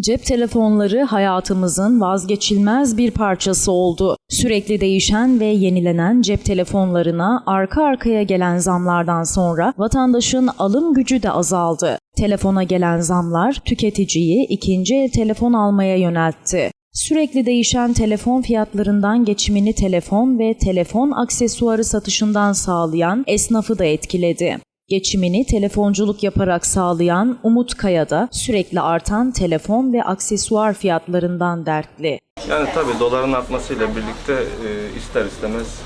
Cep telefonları hayatımızın vazgeçilmez bir parçası oldu. Sürekli değişen ve yenilenen cep telefonlarına arka arkaya gelen zamlardan sonra vatandaşın alım gücü de azaldı. Telefona gelen zamlar tüketiciyi ikinci el telefon almaya yöneltti. Sürekli değişen telefon fiyatlarından geçimini telefon ve telefon aksesuarı satışından sağlayan esnafı da etkiledi. Geçimini telefonculuk yaparak sağlayan Umut Kaya da sürekli artan telefon ve aksesuar fiyatlarından dertli. Yani tabii doların artmasıyla birlikte e, ister istemez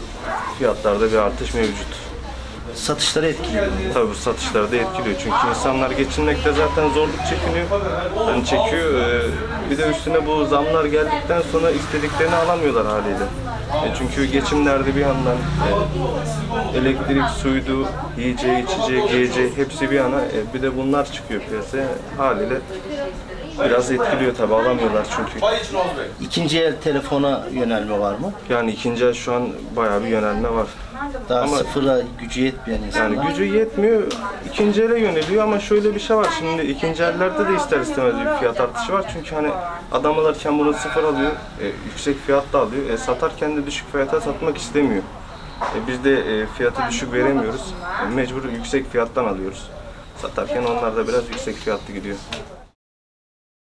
fiyatlarda bir artış mevcut. Satışları etkiliyor. Tabii bu satışları da etkiliyor. Çünkü insanlar geçinmekte zaten zorluk çekiniyor. Yani çekiyor. e, bir de üstüne bu zamlar geldikten sonra istediklerini alamıyorlar haliyle. E, çünkü geçim derdi bir yandan e, elektrik, suydu, yiyeceği, içeceği, giyeceği hepsi bir yana. E, bir de bunlar çıkıyor piyasaya. Haliyle biraz etkiliyor tabii alamıyorlar çünkü. İkinci el telefona yönelme var mı? Yani ikinci el şu an bayağı bir yönelme var. Daha Ama- sıfıra gücü yetmeyen insanlar. Yani gücü yetmiyor, ikinci ele yöneliyor ama şöyle bir şey var şimdi ikinci ellerde de ister istemez bir fiyat artışı var çünkü hani adam alırken bunu sıfır alıyor, e, yüksek fiyatta alıyor, e, satarken de düşük fiyata satmak istemiyor. E, biz de e, fiyatı düşük veremiyoruz, e, mecbur yüksek fiyattan alıyoruz. Satarken onlar da biraz yüksek fiyatlı gidiyor.